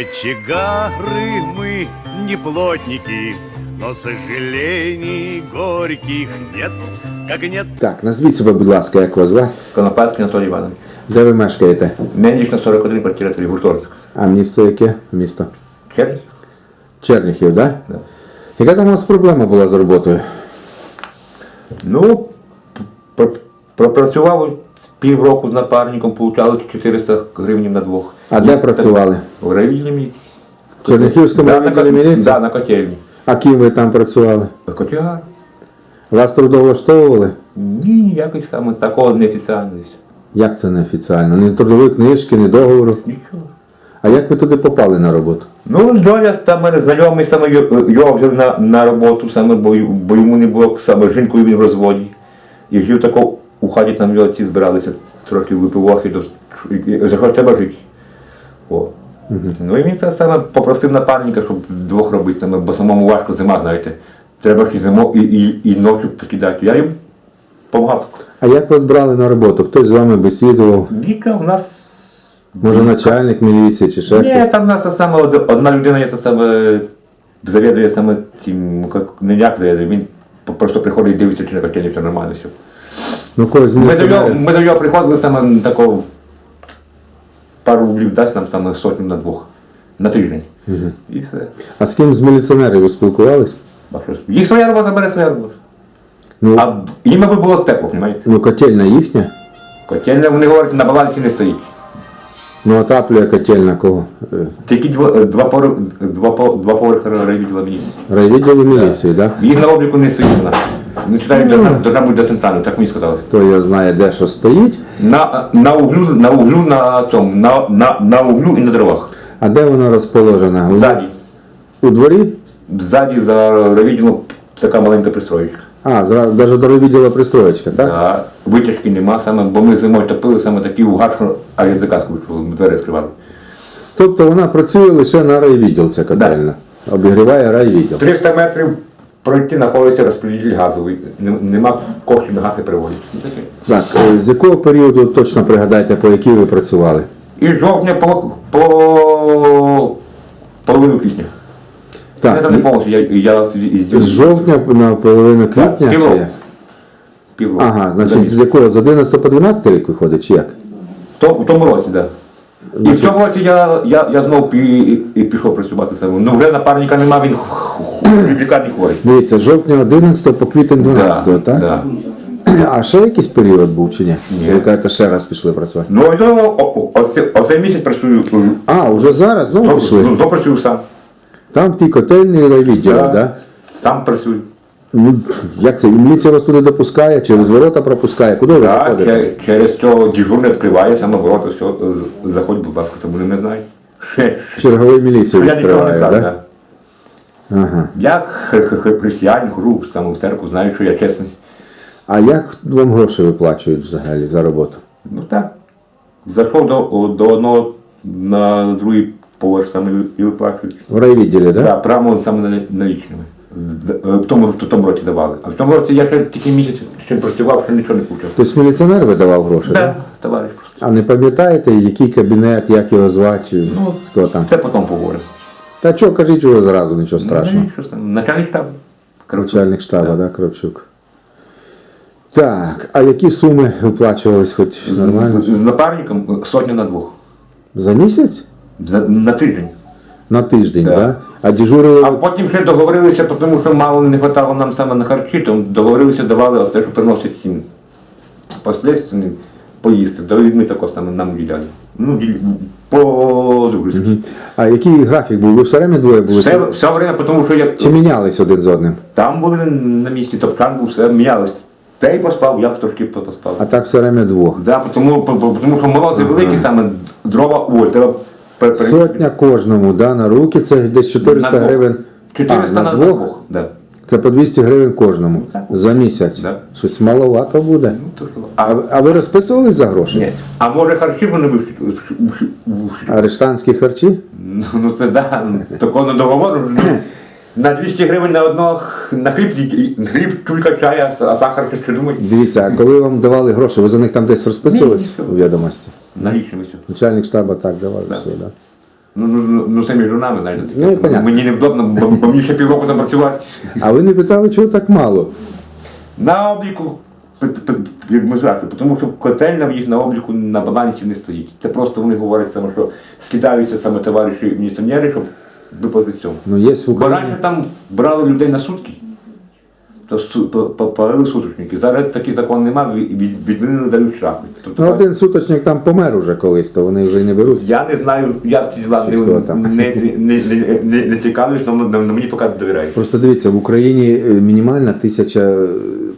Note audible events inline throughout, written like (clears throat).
кочегары мы, не плотники, но сожалений горьких нет, как нет Так, назвіть себе, будь ласка, як вас звати? Конопадський Анатолій Іванович. Де ви мешкаєте? Мельнична 41, квартира 3, гуртожиток. А місто яке? Місто? Чернігів? Черніхів, так? Да. Яка там у вас проблема була з роботою? Ну, пр- пропрацював півроку з напарником, получали 400 гривень на двох. А де працювали? В райвідній місці. В Черніхівському Да, на, ко- міліції? да, на котельні. А ким ви там працювали? Котягар? Вас трудовлаштовували? Ні, ніяких саме такого неофіціального. Як це неофіціально? Ні трудової книжки, ні договору. Нічого. А як ви туди попали на роботу? Ну, доля там мене знайомий саме його взяли на, на роботу, саме, бо, бо йому не було саме жінкою він в розводі. І жив тако у хаті там ці збиралися трохи випивохи, до треба жити. О. Ну і він це саме попросив напарника, щоб двох робити, бо самому важко зима, знаєте. Треба ж і зиму, і, і, і ночі покидати. Я їм допомагав. А як вас брали на роботу? Хтось з вами бесідував? Віка у нас. Може начальник міліції чи ще Ні, хтось? там у нас саме одна людина є це саме завідує саме тим, як не як завідує, він просто приходить і дивиться, чи на котельні все нормально все. Ну когось з Ми до нього, ми до нього приходили саме такого пару рублів дасть нам саме сотню на двох на тиждень. І все. А з ким з міліціонерів ви спілкувались? А що ж? Їх своя робота бере своя робота. Ну, А їм аби було тепло, розумієте? ну котельна їхня? Котельня, вони говорять, на балансі не стоїть. Ну отаплює котельна кого? Е, Тільки два, два, поверх- два, по- два поверхи райвідділа міністрів. Райвідділу міліції, так? Да? Їх на обліку не стоїть вона. Не читають, должна бути децентральна, так мені сказали. Хто я знає, де що стоїть. На, на углю, на углю на цьому, на, на, на углю і на дровах. А де вона розположена? У- Ззаді. У дворі? Ззаді за райвідділом така маленька пристроєчка. А, зразу навіть до райвідділа пристроєчка, так? Да. Витяжки нема саме, бо ми зимою топили саме такі угар, що аж язика скручували, ми двері скривали. Тобто вона працює лише на райвідділ, ця котельна. Обігріває райвідділ. 300 метрів пройти знаходиться розподілитель газовий. Нема коштів на газ приводять. Так, е, з якого періоду точно пригадайте, по якій ви працювали? І з жовтня по, по половину квітня. Так, Я не повністю, я, я з жовтня на половину квітня? чи півроку. як? Півроку. Ага, значить, з якого? З 11 по 12 рік виходить, чи як? То, в тому році, так. Да. І в цьому році я, я, я знову пі, і пішов працювати саме. Ну вже напарника нема, він в лікарні хворий. Дивіться, з жовтня 11 по квітень 12, так? Да. А ще якийсь період був чи ні? Ні. Ви кажете, ще раз пішли працювати. Ну, о, оце, оцей місяць працюю, А, вже зараз знову пішли? ну, то працюю сам. Там в тій котельні райвідділі, Я так? Да? Сам працюю. Ну, як це? Міліція вас туди допускає, через ворота пропускає? Куди ви Так, заходите? чер- через то дежурний відкриває, саме ворота, все, з- заходь, будь ласка, це вони не знають. Черговий міліцію Я нічого не відкриває, так? так. Ага. Я х- х- х- християнин, хожу в церкву, знаю, що я чесний. А як вам гроші виплачують взагалі за роботу? Ну так. Зайшов до, до одного на другий поверх там і, і виплачують. В райвідділі, так? Так, прямо саме на- налічними. Е, В тому, в тому році давали. А в тому році я ще тільки місяць ще працював, ще нічого не получав. Тобто міліціонер видавав гроші, так? Так, товариш просто. А не пам'ятаєте, який кабінет, як його звати, Ну, хто там? Це потім поговоримо. Та чого, кажіть уже зразу, нічого страшного. Ну, що там, Начальник штабу. Кравчук. Начальник штабу, так, да, Кравчук. Так, а які суми виплачувались хоч нормально? З, з напарником сотня на двох. За місяць? За, на тиждень. На тиждень, так? Так. Да. А дежурили А потім ще договорилися, тому що мало не вистачало нам саме на харчі, то договорилися, давали оце, що приносять всім послідственно поїсти. Давид ми також саме нам виділяли. Ну, діль- по-дружески. А який графік був? Ви все время двоє були? Все, все время, тому що я Чи мінялись один з одним? там були на місці, топчан був, все мінялось. Та й поспав, я б трошки поспав. А так все время двох. Да, тому, по- по- тому що морози великі, саме дрова, ой, треба Сотня кожному, да, на руки це десь 400 на двох. гривень. 400 а, на, на двох? двох. Да. Це по 200 гривень кожному так. за місяць. Да. Щось маловато буде. Ну, то. А, А, ви розписувались за гроші? ні. а може харчі вони б Арештанські харчі? Ну, ну це да, такого не договору. (clears throat) Ну, На 200 гривень на одного на хліб, хліб чулька чая, а сахар ще думають? Дивіться, а коли вам давали гроші, ви за них там десь розписувались ні, у відомості? Налічними все. Начальник штабу так давав все, да. Ну, ну, ну, ну це між нами, знаєте. Ну, і понятно. Мені невдобно, бо, бо мені ще півроку там працювати. А ви не питали, чого так мало? На обліку п- п- п- ми зразу, тому що котельня в їх на обліку на балансі не стоїть. Це просто вони говорять саме, що скидаються саме товариші міліціонери, щоб виплатити цьому. Ну, є в Бо Україні. раніше там брали людей на сутки, то су- по- по- палили суточники. Зараз такий закон немає, від- відмінили дають штрафи. Тобто, Ну, один суточник там помер уже колись, то вони вже й не беруть. я не знаю, я ці діла Чи не, там? не, не, не, не, не цікавлюсь, але мені поки довіряють. Просто дивіться, в Україні е, мінімальна тисяча, е,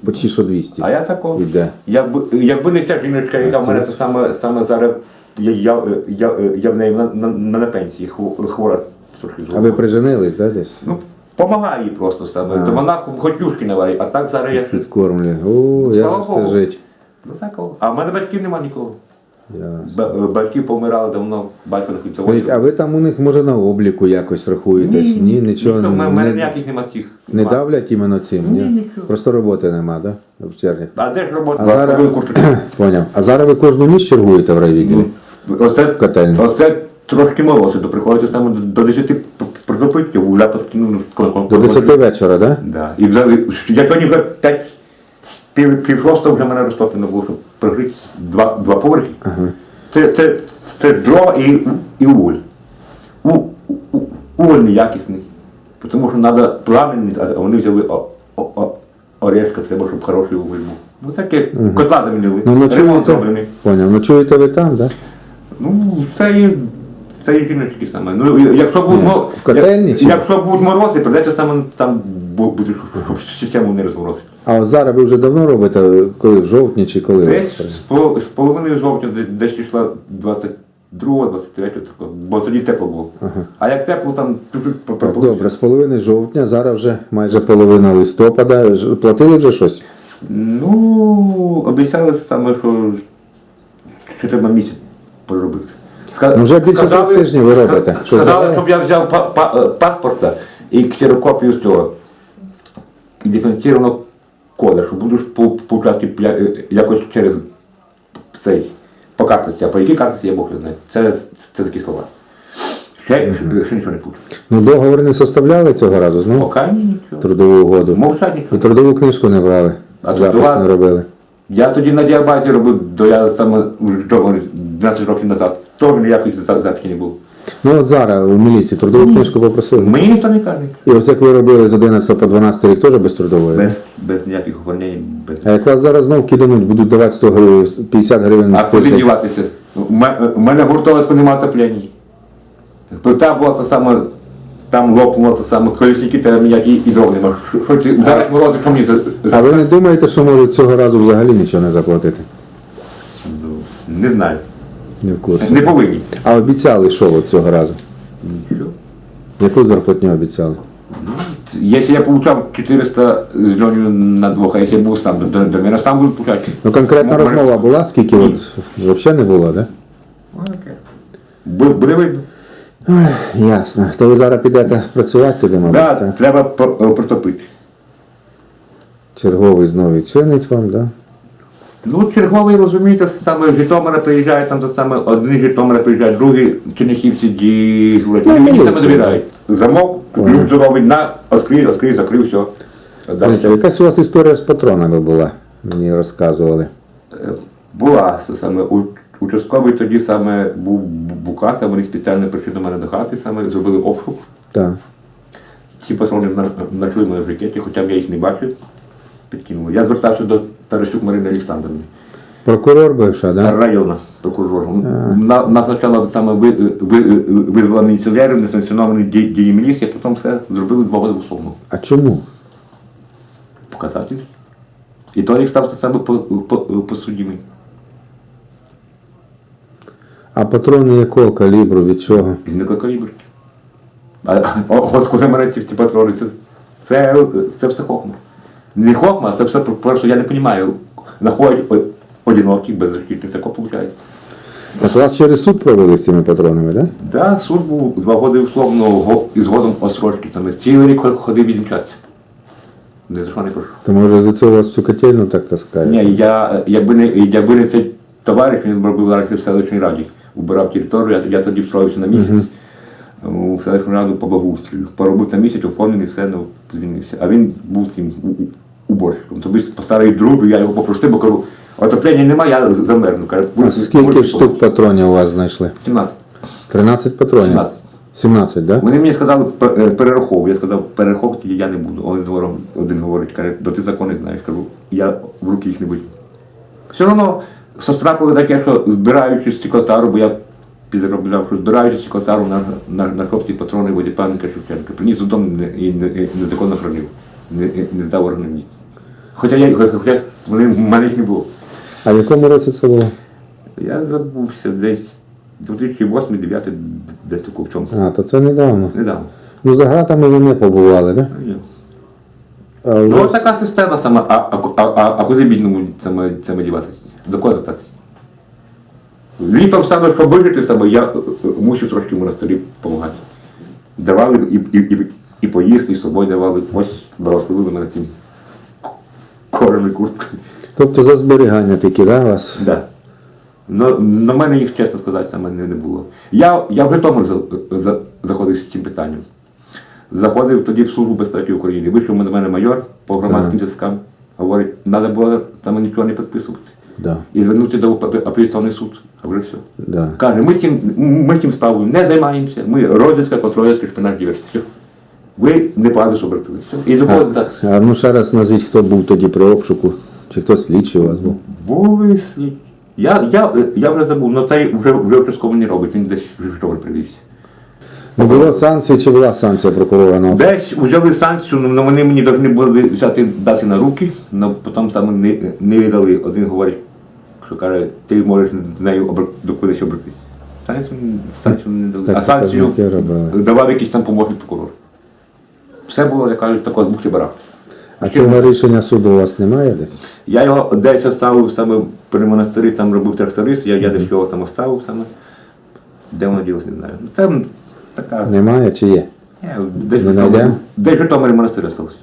почти що 200. А я такого. Іде. Якби, якби не ця жіночка, яка в мене це саме, саме зараз, я, я, я, я в неї на, на, на, на пенсії хво- хвора трохи А ви приженились, да, десь? Ну, помагає їй просто саме. А. То вона хоч юшки не варить, а так зараз я. Підкормлює. О, як Слава все Богу. жить. Ну. А в мене батьків нема нікого. Ясно. Ба- Батьки помирали давно, батько не Скажіть, а ви там у них може на обліку якось рахуєтесь? Ні, нічого мене не, не, ніяких нема тих. не давлять іменно цим? Ні. Просто роботи нема, да? В черзі. А де ж робота? А зараз, (clears throat) поняв. А зараз ви кожну ніч чергуєте в райвідділі? Оце, Котельня. оце трошки молодше, то приходиться саме до 10 протопиттів, гуляти, ну, коли- До 10 вечора, да? Да. І взагалі, я сьогодні вже 5 пів, пів шостого вже мене розтоплено було, щоб прожити два, два поверхи. Це, це, це дрова і, і уголь. У, у, уголь неякісний. Тому що треба правильний, а вони взяли о, о, о, орешка, треба, щоб хороший уголь був. Ну таке, котла замінили, Ну, ремонт ночуєте, зроблений. поняв. Ночуєте ви там, да? Ну, це є, це є жіночки саме. Ну, якщо будуть, мо- в котельні чи? якщо будуть морози, придеться саме там бу- буде, систему не розморозити. А зараз ви вже давно робите, коли в жовтні чи коли? Десь з, пол- з половиною жовтня, десь йшла 22 23 такого, бо тоді тепло було. А як тепло, там Так, добре, з половини жовтня, зараз вже майже половина листопада. Ж- Платили вже щось? Ну, обіцяли саме, що, що треба місяць поробити. Ну, вже більше сказали- трьох тижнів ви робите. Що Сказали, щоб я взяв па- па- е, паспорта і ксерокопію з цього. І диференційовано кода, що буду ж по, по участки пля- е, якось через цей, по карточці, а по якій карточці я Бог не знаю. Це, це такі слова. Ще, ще нічого не почув. Ну, договор не составляли цього разу знову? Поки ні, нічого. Трудову угоду. Мовчать І нічого. трудову книжку не брали. А Запис не робили. Я тоді на діабаті робив, до я саме 12 років назад. Теж ніякої за- записі не було. Ну от зараз у міліції трудову книжку попросили. Мені ніхто не каже. І ось як ви робили з 11 по 12 рік теж без трудової? Без, без ніяких оформлень, без. А як вас зараз знов кидануть, будуть давати 100 гривень, 50 гривень А куди діватися? У мене, гуртовську немає отоплення. Плита була та саме, там лопнула та саме, колесники та ніякі і дров нема. Що зараз морози, що мені за, А ви не думаєте, що можуть цього разу взагалі нічого не заплатити? Не знаю. Не в курсі. Не повинні. А обіцяли, що от цього разу? Нічого. Яку зарплатню обіцяли? Якщо я получав 400 з на двох, а якщо я був сам, до, до, до мене сам буду получати. Ну конкретна розмова була, скільки от взагалі не було, так? Бу- Буде видно. Да? Ясно. То ви зараз підете працювати туди, мабуть, Да, так? треба е, протопити. Черговий знову відчинить вам, так? Да? Ну, черговий, розумієте, саме з Житомира приїжджає, там то саме одні Житомира приїжджають, другі черніхівці ді Ну, Мені саме довіряють. Замок, ключ зробить на, відкрив, відкрив, закрив, все. Знаєте, якась у вас історія з патронами була, мені розказували. Була це саме у- участковий тоді саме був Букас, а вони спеціально прийшли до мене до хати, саме зробили обшук. Так. Ці патрони на- знайшли мене в жакеті, хоча б я їх не бачив, підкинули. Я звертався до Тарасюк Марини Олександрівни. Прокурор бивша, так? Да? району прокурором. На, нас спочатку саме ви, ви, міліціонери, несанкціоновані дії, міліції, а потім все зробили два роки условно. А чому? Показатель. І той рік стався саме по, по, по. А патрони якого калібру, від чого? З ось коли мене ці, патрони, це, це, це все хохма. Не хохма, а це все просто я не розумію. Находять одинокі, беззащитні, це виходить. От вас через суд провели з цими патронами, так? Да? Да, суд був два роки условно і згодом осрочки. Саме цілий рік ходив від часті. Не за що не прошу. То може за це у вас всю котельну так таскає? Ні, я, якби не, якби не цей товариш, він робив раніше в селищній раді. Убирав територію, я, я тоді встроївся на місяць. у селищну раду по благоустрою. Поробив там місяць, оформлений, все, ну, звільнився. А він був цим уборщиком. Тобі по старій дружбі я його попросив, бо кажу, отоплення немає, я замерзну. Каже, А скільки штук патронів у вас знайшли? 17. 13 патронів? 17. 17, так? Да? Вони мені сказали е, перераховуй. Я сказав, перераховувати я не буду. Один двором один говорить, каже, до ти закони знаєш. Кажу, я в руки їх не беру. Все одно сострапили таке, що збираючи стеклотару, бо я підробляв, що збираючи стеклотару на, на, на хлопці патрони воді пам'ятника Шевченка. Приніс додому не- і не- незаконно хранив. Не, не здав органам місць. Хоча я хоча вони в мене їх не було. А в якому році це було? Я забувся десь 2008-2009 десь таку в чому. А, то це недавно. Недавно. Ну, за гратами ви не побували, так? Ні. Да? А у Ну, така система сама, а, а, а, а, а куди бідному саме діватися? До кого? Літом саме, щоб вижити саме, я е, е, мусив трошки в монастирі допомагати. Давали і, і, і, і поїсти, і з собою давали. Ось благословили мене цим корами курткою. Тобто за зберігання такі, да, у вас? Да. Но, на мене їх, чесно сказати, саме не, не було. Я, я в Житомир за, за, заходив з цим питанням. Заходив тоді в Службу безпеки України. Вийшов до мене майор по громадським зв'язкам. Говорить, треба було саме нічого не підписувати. Да. І звернутися до апе- апеляційний суд. А вже все. Да. Каже, ми цим, ми цим справою не займаємося. Ми розвідка, контролерська шпинаж диверсія. Ви не правда, що обратилися. І до кого так? А ну ще раз назвіть, хто був тоді при обшуку. Чи хтось слідчий у вас був? Були слід- я, я, я вже забув, але цей вже, вже участково не робить, він десь в Житомир привівся. Не було санкцій чи була санкція прокурора на обшук? Десь взяли санкцію, але вони мені повинні були взяти дати на руки, але потім саме не, не віддали. Один говорить, що каже, ти можеш з нею до кудись. Санкцію, санкцію не дали. А робили. давав якийсь там помощник прокурор. Все було, як кажуть, такого з бухти барахти. А цього рішення суду у вас немає десь? Я його десь оставив саме при монастирі, там робив тракторист, я, я десь його там оставив саме. Де воно ділося, не знаю. Ну, Там така. Немає чи є? Ні, Десь Не в Житомирі- знайдемо? Десь в Житомирі монастир залишився.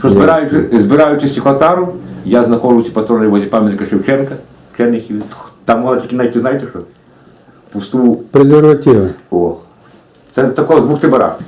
Що збираючи, збираючись збираючи Хатару, я знаходжусь ці патрони возі пам'ятника Шевченка, Черніхів. Там можна тільки знайти, знаєте що? Пусту. Презервативи. О. Це такого з бухти барахти.